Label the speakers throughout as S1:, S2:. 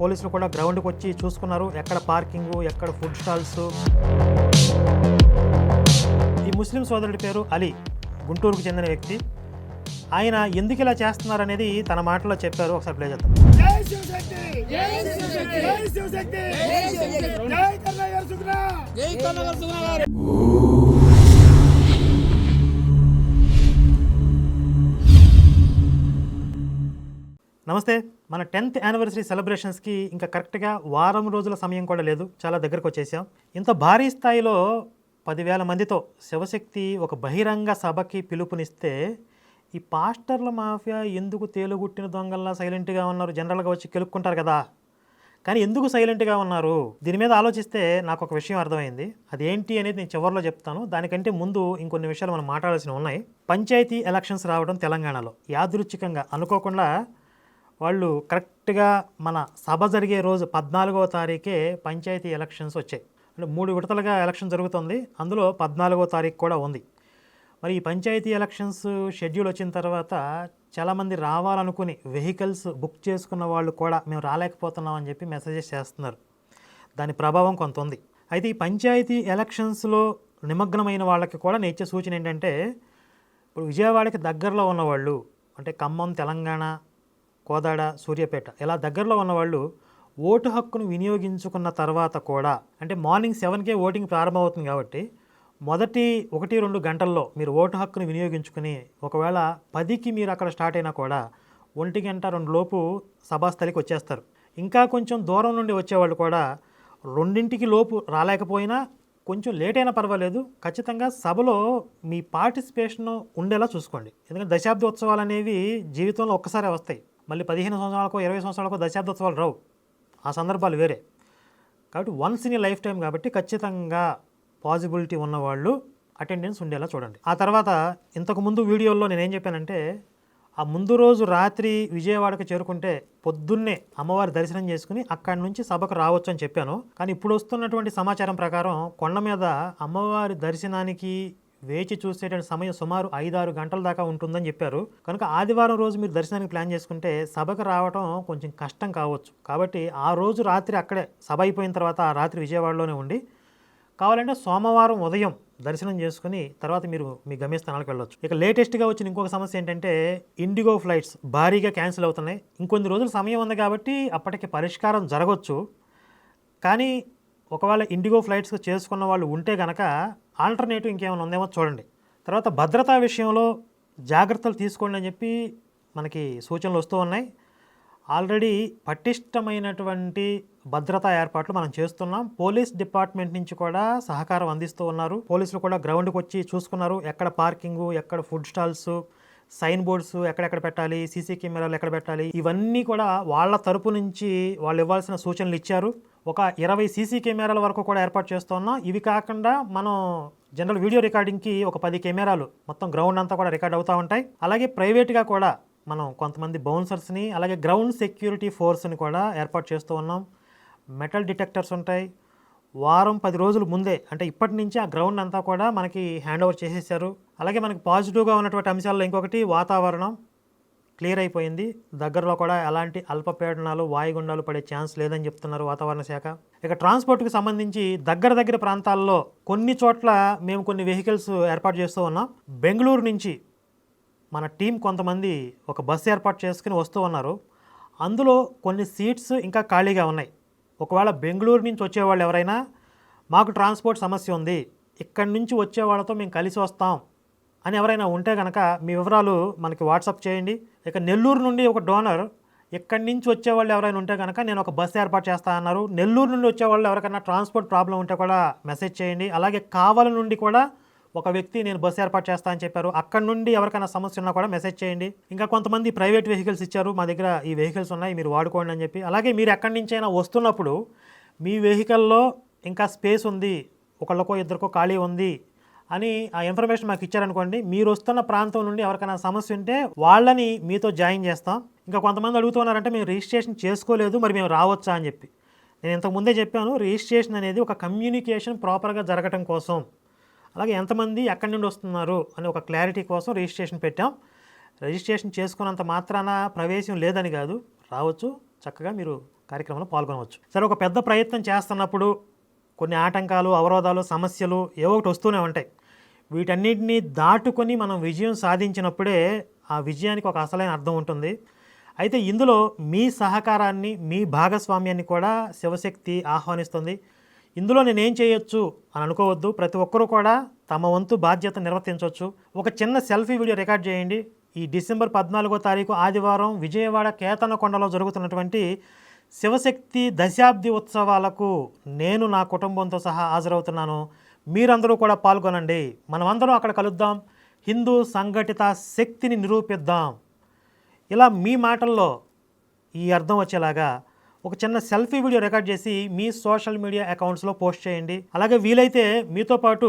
S1: పోలీసులు కూడా గ్రౌండ్కి వచ్చి చూసుకున్నారు. ఎక్కడ పార్కింగ్ ఎక్కడ ఫుడ్ స్టాల్స్. ఈ ముస్లిం సోదరుడి పేరు అలీ. గుంటూరుకు చెందిన వ్యక్తి. ఆయన ఎందుకు ఇలా చేస్తున్నారనేది తన మాటలో చెప్పారు. ఒకసారి ప్లే చేద్దాం. నమస్తే. మన టెన్త్ యానివర్సరీ సెలబ్రేషన్స్కి ఇంకా కరెక్ట్గా వారం రోజుల సమయం కూడా లేదు. చాలా దగ్గరకు వచ్చేసాం. ఇంత భారీ స్థాయిలో పదివేల మందితో శివశక్తి ఒక బహిరంగ సభకి పిలుపునిస్తే ఈ పాస్టర్ల మాఫియా ఎందుకు తేలుగుట్టిన దొంగల్లా సైలెంట్గా ఉన్నారు? జనరల్గా వచ్చి కెలుక్కుంటారు కదా. కానీ ఎందుకు సైలెంట్గా ఉన్నారు? దీని మీద ఆలోచిస్తే నాకు ఒక విషయం అర్థమైంది. అదేంటి అనేది నేను చివరిలో చెప్తాను. దానికంటే ముందు ఇంకొన్ని విషయాలు మనం మాట్లాడాల్సినవి ఉన్నాయి. పంచాయతీ ఎలక్షన్స్ రావడం తెలంగాణలో యాదృచ్ఛికంగా అనుకోకుండా వాళ్ళు కరెక్ట్గా మన సభ జరిగే రోజు పద్నాలుగవ తారీఖే పంచాయతీ ఎలక్షన్స్ వచ్చాయి. అంటే మూడు విడతలుగా ఎలక్షన్ జరుగుతుంది. అందులో పద్నాలుగో తారీఖు కూడా ఉంది. మరి ఈ పంచాయతీ ఎలక్షన్స్ షెడ్యూల్ వచ్చిన తర్వాత చాలామంది రావాలనుకుని వెహికల్స్ బుక్ చేసుకున్న వాళ్ళు కూడా మేము రాలేకపోతున్నాం అని చెప్పి మెసేజెస్ చేస్తున్నారు. దాని ప్రభావం కొంత ఉంది. అయితే ఈ పంచాయతీ ఎలక్షన్స్లో నిమగ్నమైన వాళ్ళకి కూడా నేను ఇచ్చే సూచన ఏంటంటే ఇప్పుడు విజయవాడకి దగ్గరలో ఉన్నవాళ్ళు అంటే ఖమ్మం తెలంగాణ కోదాడ సూర్యాపేట. ఇలా దగ్గరలో ఉన్నవాళ్ళు ఓటు హక్కును వినియోగించుకున్న తర్వాత కూడా అంటే మార్నింగ్ సెవెన్కే ఓటింగ్ ప్రారంభమవుతుంది కాబట్టి మొదటి ఒకటి రెండు గంటల్లో మీరు ఓటు హక్కును వినియోగించుకుని ఒకవేళ పదికి మీరు అక్కడ స్టార్ట్ అయినా కూడా ఒంటి గంట రెండు లోపు సభాస్థలికి వచ్చేస్తారు. ఇంకా కొంచెం దూరం నుండి వచ్చేవాళ్ళు కూడా రెండింటికి లోపు రాలేకపోయినా కొంచెం లేట్ అయినా పర్వాలేదు. ఖచ్చితంగా సభలో మీ పార్టిసిపేషన్ ఉండేలా చూసుకోండి. ఎందుకంటే దశాబ్ద ఉత్సవాలు అనేవి జీవితంలో ఒక్కసారే వస్తాయి. మళ్ళీ పదిహేను సంవత్సరాలకో ఇరవై సంవత్సరాలకో దశాబ్దోత్సవాలు రావు. ఆ సందర్భాలు వేరే. కాబట్టి వన్స్ ఇన్ లైఫ్ టైం కాబట్టి ఖచ్చితంగా పాజిబిలిటీ ఉన్నవాళ్ళు అటెండెన్స్ ఉండేలా చూడండి. ఆ తర్వాత ఇంతకుముందు వీడియోల్లో నేనేం చెప్పానంటే ఆ ముందు రోజు రాత్రి విజయవాడకు చేరుకుంటే పొద్దున్నే అమ్మవారి దర్శనం చేసుకుని అక్కడి నుంచి సభకు రావచ్చు అని చెప్పాను. కానీ ఇప్పుడు వస్తున్నటువంటి సమాచారం ప్రకారం కొండ మీద అమ్మవారి దర్శనానికి వేచి చూసేటువంటి సమయం సుమారు ఐదారు గంటల దాకా ఉంటుందని చెప్పారు. కనుక ఆదివారం రోజు మీరు దర్శనానికి ప్లాన్ చేసుకుంటే సభకు రావడం కొంచెం కష్టం కావచ్చు. కాబట్టి ఆ రోజు రాత్రి అక్కడే సభ అయిపోయిన తర్వాత ఆ రాత్రి విజయవాడలోనే ఉండి కావాలంటే సోమవారం ఉదయం దర్శనం చేసుకుని తర్వాత మీరు మీ గమ్యస్థానాలకు వెళ్ళొచ్చు. ఇక లేటెస్ట్గా వచ్చిన ఇంకొక సమస్య ఏంటంటే ఇండిగో ఫ్లైట్స్ భారీగా క్యాన్సిల్ అవుతున్నాయి. ఇంకొన్ని రోజులు సమయం ఉంది కాబట్టి అప్పటికి పరిష్కారం జరగవచ్చు కానీ ఒకవేళ ఇండిగో ఫ్లైట్స్ చేసుకున్న వాళ్ళు ఉంటే కనుక ఆల్టర్నేటివ్ ఇంకేమైనా ఉందేమో చూడండి. తర్వాత భద్రతా విషయంలో జాగ్రత్తలు తీసుకోండి అని చెప్పి మనకి సూచనలు వస్తూ ఉన్నాయి. ఆల్రెడీ పటిష్టమైనటువంటి భద్రతా ఏర్పాట్లు మనం చేస్తున్నాం. పోలీస్ డిపార్ట్మెంట్ నుంచి కూడా సహకారం అందిస్తూ ఉన్నారు. పోలీసులు కూడా గ్రౌండ్కి వచ్చి చూసుకున్నారు. ఎక్కడ పార్కింగు ఎక్కడ ఫుడ్ స్టాల్స్ సైన్ బోర్డ్స్ ఎక్కడెక్కడ పెట్టాలి సీసీ కెమెరాలు ఎక్కడ పెట్టాలి ఇవన్నీ కూడా వాళ్ళ తరపు నుంచి వాళ్ళు ఇవ్వాల్సిన సూచనలు ఇచ్చారు. ఒక ఇరవై సీసీ కెమెరాల వరకు కూడా ఏర్పాటు చేస్తున్నాం. ఇవి కాకుండా మనం జనరల్ వీడియో రికార్డింగ్కి ఒక పది కెమెరాలు మొత్తం గ్రౌండ్ అంతా కూడా రికార్డ్ అవుతూ ఉంటాయి. అలాగే ప్రైవేట్గా కూడా మనం కొంతమంది బౌన్సర్స్ని అలాగే గ్రౌండ్ సెక్యూరిటీ ఫోర్స్ని కూడా ఏర్పాటు చేస్తూ ఉన్నాం. మెటల్ డిటెక్టర్స్ ఉంటాయి. వారం పది రోజుల ముందే అంటే ఇప్పటి నుంచి ఆ గ్రౌండ్ అంతా కూడా మనకి హ్యాండ్ ఓవర్ చేసేసారు. అలాగే మనకి పాజిటివ్గా ఉన్నటువంటి అంశాల్లో ఇంకొకటి వాతావరణం. క్లియర్ అయిపోయింది. దగ్గరలో కూడా ఎలాంటి అల్పపీడనాలు వాయుగుండాలు పడే ఛాన్స్ లేదని చెప్తున్నారు వాతావరణ శాఖ. ఇక ట్రాన్స్పోర్ట్కి సంబంధించి దగ్గర దగ్గర ప్రాంతాల్లో కొన్ని చోట్ల మేము కొన్ని వెహికల్స్ ఏర్పాటు చేస్తూ ఉన్నాం. బెంగళూరు నుంచి మన టీం కొంతమంది ఒక బస్సు ఏర్పాటు చేసుకుని వస్తూ ఉన్నారు. అందులో కొన్ని సీట్స్ ఇంకా ఖాళీగా ఉన్నాయి. ఒకవేళ బెంగళూరు నుంచి వచ్చేవాళ్ళు ఎవరైనా మాకు ట్రాన్స్పోర్ట్ సమస్య ఉంది ఇక్కడి నుంచి వచ్చే వాళ్ళతో మేము కలిసి వస్తాం అని ఎవరైనా ఉంటే కనుక మీ వివరాలు మనకి వాట్సాప్ చేయండి. ఇక నెల్లూరు నుండి ఒక డోనర్ ఇక్కడి నుంచి వచ్చేవాళ్ళు ఎవరైనా ఉంటే కనుక నేను ఒక బస్సు ఏర్పాటు చేస్తా అన్నారు. నెల్లూరు నుండి వచ్చేవాళ్ళు ఎవరికైనా ట్రాన్స్పోర్ట్ ప్రాబ్లం ఉంటే కూడా మెసేజ్ చేయండి. అలాగే కావల నుండి కూడా ఒక వ్యక్తి నేను బస్సు ఏర్పాటు చేస్తా అని చెప్పారు. అక్కడ నుండి ఎవరికైనా సమస్య ఉన్నా కూడా మెసేజ్ చేయండి. ఇంకా కొంతమంది ప్రైవేట్ వెహికల్స్ ఇచ్చారు. మా దగ్గర ఈ వెహికల్స్ ఉన్నాయి మీరు వాడుకోండి అని చెప్పి. అలాగే మీరు ఎక్కడి నుంచైనా వస్తున్నప్పుడు మీ వెహికల్లో ఇంకా స్పేస్ ఉంది ఒకళ్ళకో ఇద్దరికో ఖాళీ ఉంది అని ఆ ఇన్ఫర్మేషన్ మాకు ఇచ్చారనుకోండి మీరు వస్తున్న ప్రాంతం నుండి ఎవరికైనా సమస్య ఉంటే వాళ్ళని మీతో జాయిన్ చేస్తాం. ఇంకా కొంతమంది అడుగుతున్నారంటే మేము రిజిస్ట్రేషన్ చేసుకోలేదు మరి మేము రావచ్చా? అని చెప్పి. నేను ఇంతకు ముందే చెప్పాను రిజిస్ట్రేషన్ అనేది ఒక కమ్యూనికేషన్ ప్రాపర్గా జరగటం కోసం. అలాగే ఎంతమంది ఎక్కడి నుండి వస్తున్నారు అని ఒక క్లారిటీ కోసం రిజిస్ట్రేషన్ పెట్టాం. రిజిస్ట్రేషన్ చేసుకున్నంత మాత్రాన ప్రవేశం లేదని కాదు రావచ్చు చక్కగా మీరు కార్యక్రమంలో పాల్గొనవచ్చు. సరే ఒక పెద్ద ప్రయత్నం చేస్తున్నప్పుడు కొన్ని ఆటంకాలు అవరోధాలు సమస్యలు ఏవో ఒకటి వస్తూనే ఉంటాయి. వీటన్నిటిని దాటుకొని మనం విజయం సాధించినప్పుడే ఆ విజయానికి ఒక అసలైన అర్థం ఉంటుంది. అయితే ఇందులో మీ సహకారాన్ని మీ భాగస్వామ్యాన్ని కూడా శివశక్తి ఆహ్వానిస్తుంది. ఇందులో నేనేం చేయొచ్చు అని అనుకోవద్దు. ప్రతి ఒక్కరూ కూడా తమ వంతు బాధ్యత నిర్వర్తించవచ్చు. ఒక చిన్న సెల్ఫీ వీడియో రికార్డ్ చేయండి. ఈ డిసెంబర్ పద్నాలుగో తారీఖు ఆదివారం విజయవాడ కేతనకొండలో జరుగుతున్నటువంటి శివశక్తి దశాబ్ది ఉత్సవాలకు నేను నా కుటుంబంతో సహా హాజరవుతున్నాను. మీరందరూ కూడా పాల్గొనండి. మనమందరం అక్కడ కలుద్దాం. హిందూ సంఘటిత శక్తిని నిరూపిద్దాం. ఇలా మీ మాటల్లో ఈ అర్థం వచ్చేలాగా ఒక చిన్న సెల్ఫీ వీడియో రికార్డ్ చేసి మీ సోషల్ మీడియా అకౌంట్స్లో పోస్ట్ చేయండి. అలాగే వీలైతే మీతో పాటు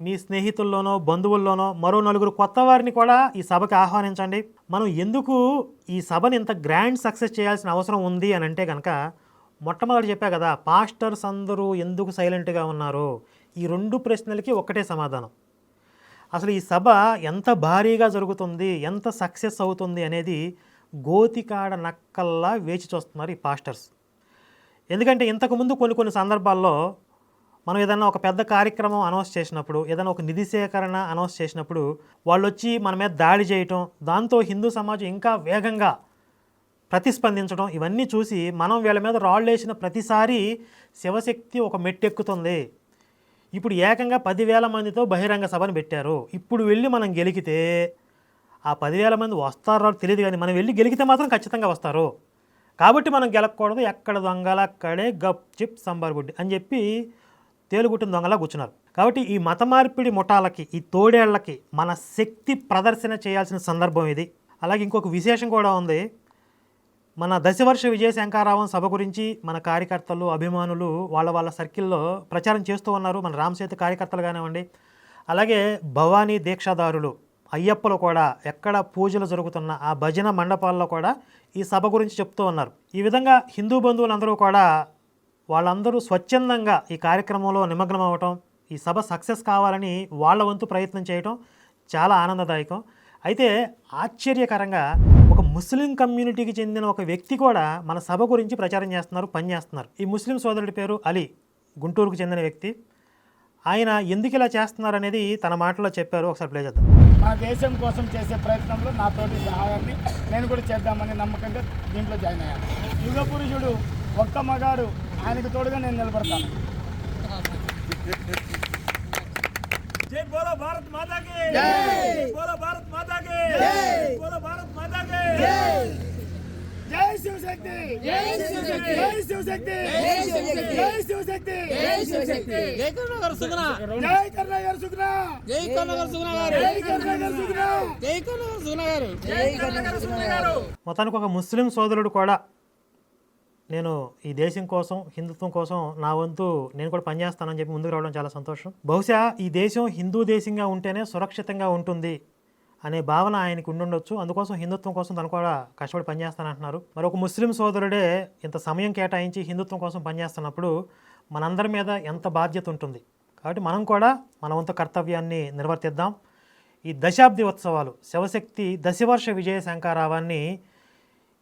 S1: మీ స్నేహితుల్లోనో బంధువుల్లోనో మరో నలుగురు కొత్త వారిని కూడా ఈ సభకి ఆహ్వానించండి. మనం ఎందుకు ఈ సభని ఇంత గ్రాండ్ సక్సెస్ చేయాల్సిన అవసరం ఉంది అని అంటే కనుక మొట్టమొదటి చెప్పా కదా పాస్టర్స్ అందరూ ఎందుకు సైలెంట్గా ఉన్నారు. ఈ రెండు ప్రశ్నలకి ఒక్కటే సమాధానం. అసలు ఈ సభ ఎంత భారీగా జరుగుతుంది ఎంత సక్సెస్ అవుతుంది అనేది గోతికాడ నక్కల్లా వేచి చూస్తున్నారు ఈ పాస్టర్స్. ఎందుకంటే ఇంతకుముందు కొన్ని కొన్ని సందర్భాల్లో మనం ఏదైనా ఒక పెద్ద కార్యక్రమం అనౌన్స్ చేసినప్పుడు ఏదైనా ఒక నిధి సేకరణ అనౌన్స్ చేసినప్పుడు వాళ్ళు వచ్చి మన మీద దాడి చేయటం దాంతో హిందూ సమాజం ఇంకా వేగంగా ప్రతిస్పందించడం ఇవన్నీ చూసి మనం వీళ్ళ మీద రాళ్ళు వేసిన ప్రతిసారి శివశక్తి ఒక మెట్టెక్కుతుంది. ఇప్పుడు ఏకంగా పదివేల మందితో బహిరంగ సభను పెట్టారు. ఇప్పుడు వెళ్ళి మనం గెలికితే ఆ పదివేల మంది వస్తారో తెలియదు కానీ మనం వెళ్ళి గెలికితే మాత్రం ఖచ్చితంగా వస్తారు. కాబట్టి మనం గెలకూడదు ఎక్కడ దొంగల అక్కడే గప్ చిప్ సంబార్ బుడ్డి అని చెప్పి తేలుగుట్టిన దొంగలా కూర్చున్నారు. కాబట్టి ఈ మత మార్పిడి ముఠాలకి ఈ తోడేళ్ళకి మన శక్తి ప్రదర్శన చేయాల్సిన సందర్భం ఇది. అలాగే ఇంకొక విశేషం కూడా ఉంది. మన దశవర్ష విజయశంకారావం సభ గురించి మన కార్యకర్తలు అభిమానులు వాళ్ళ వాళ్ళ సర్కిల్లో ప్రచారం చేస్తూ ఉన్నారు. మన రామసేతు కార్యకర్తలు కానివ్వండి. అలాగే భవానీ దీక్షాదారులు అయ్యప్పలు కూడా ఎక్కడ పూజలు జరుగుతున్న ఆ భజన మండపాల్లో కూడా ఈ సభ గురించి చెప్తూ ఉన్నారు. ఈ విధంగా హిందూ బంధువులందరూ కూడా వాళ్ళందరూ స్వచ్ఛందంగా ఈ కార్యక్రమంలో నిమగ్నం అవ్వటం ఈ సభ సక్సెస్ కావాలని వాళ్ళ వంతు ప్రయత్నం చేయటం చాలా ఆనందదాయకం. అయితే ఆశ్చర్యకరంగా ఒక ముస్లిం కమ్యూనిటీకి చెందిన ఒక వ్యక్తి కూడా మన సభ గురించి ప్రచారం చేస్తున్నారు పని చేస్తున్నారు. ఈ ముస్లిం సోదరుడి పేరు అలీ గుంటూరుకు చెందిన వ్యక్తి. ఆయన ఎందుకు ఇలా చేస్తున్నారు అనేది తన మాటలో చెప్పారు. ఒకసారి ప్లే చేద్దాం.
S2: మన దేశం కోసం చేసే ప్రయత్నంలో నాతోటి సహాయాన్ని నేను కూడా చేద్దామని నమ్మకంగా దీంట్లో జాయిన్ అయ్యాను. యుగ పురుషుడు ఒక్క మగాడు ఆయనకు తోడుగా నేను నిలబడతాను. జై బోలో భారత్ మాతా కి జై బోలో భారత్ మాతా కి జై బోలో భారత్ మాతా కి జై శివశక్తి. జై శివశక్తి. జై శివశక్తి. జై శివశక్తి. జై శివశక్తి. జై శివశక్తి.
S3: జై కరుణాకర్ సుగుణ.
S2: జై కరుణాకర్ సుగ్నా
S3: జై కరుణాకర్ సుగుణ గారు.
S2: జై కరుణాకర్ సుగ్నా
S3: జై కరుణాకర్ సుగుణ గారు.
S2: జై కరుణాకర్ సుగ్నా గారు.
S1: మొత్తానికి ఒక ముస్లిం సోదరుడు కూడా నేను ఈ దేశం కోసం హిందుత్వం కోసం నా వంతు నేను కూడా పనిచేస్తానని చెప్పి ముందుకు రావడం చాలా సంతోషం. బహుశా ఈ దేశం హిందూ దేశంగా ఉంటేనే సురక్షితంగా ఉంటుంది అనే భావన ఆయనకు ఉండుండొచ్చు. అందుకోసం హిందుత్వం కోసం తను కూడా కష్టపడి పనిచేస్తానంటున్నారు మరి ఒక ముస్లిం సోదరుడే ఇంత సమయం కేటాయించి హిందుత్వం కోసం పనిచేస్తున్నప్పుడు మనందరి మీద ఎంత బాధ్యత ఉంటుంది? కాబట్టి మనం కూడా మన వంతు కర్తవ్యాన్ని నిర్వర్తిద్దాం. ఈ దశాబ్ది ఉత్సవాలు శివశక్తి దశవర్ష విజయ శంకారావాన్ని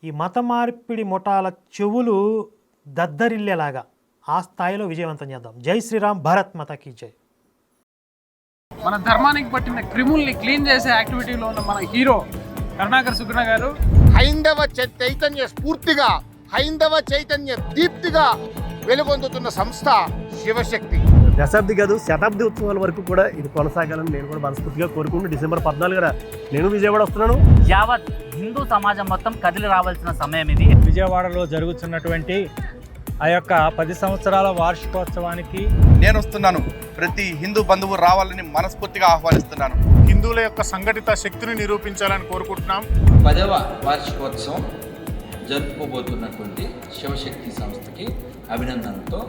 S1: ఈ మత మార్పిడి ముఠాల చెవులు దద్దరిల్లేలాగా ఆ స్థాయిలో విజయవంతం చేద్దాం. జై శ్రీరామ్ భారత్ మాతాకి జై.
S3: మన ధర్మానికి పట్టిన క్రిముల్ని క్లీన్ చేసే యాక్టివిటీలో ఉన్న మన హీరో కరుణాకర్ సుగుణ గారు
S4: హైందవ చై- చైతన్య స్ఫూర్తిగా హైందవ చైతన్య దీప్తిగా వెలుగొందుతున్న సంస్థ శివశక్తి.
S5: దశాబ్ది కాదు శతాబ్ది ఉత్సవాల వరకు కూడా ఇది కొనసాగాలని నేను కూడా మనస్ఫూర్తిగా కోరుకుంటూ డిసెంబర్ పద్నాలుగున నేను విజయవాడ వస్తున్నాను.
S6: యావత్ హిందూ సమాజం మొత్తం కదిలి రావాల్సిన సమయం ఇది.
S7: విజయవాడలో జరుగుతున్నటువంటి ఆ యొక్క పది సంవత్సరాల వార్షికోత్సవానికి
S8: నేను వస్తున్నాను. ప్రతి హిందూ బంధువు రావాలని మనస్ఫూర్తిగా ఆహ్వానిస్తున్నాను.
S9: హిందువుల యొక్క సంఘటిత శక్తిని నిరూపించాలని కోరుకుంటున్నాం.
S10: పదవ వార్షికోత్సవం జరుపుకోబోతున్నటువంటి శివశక్తి సంస్థకి అభినందనతో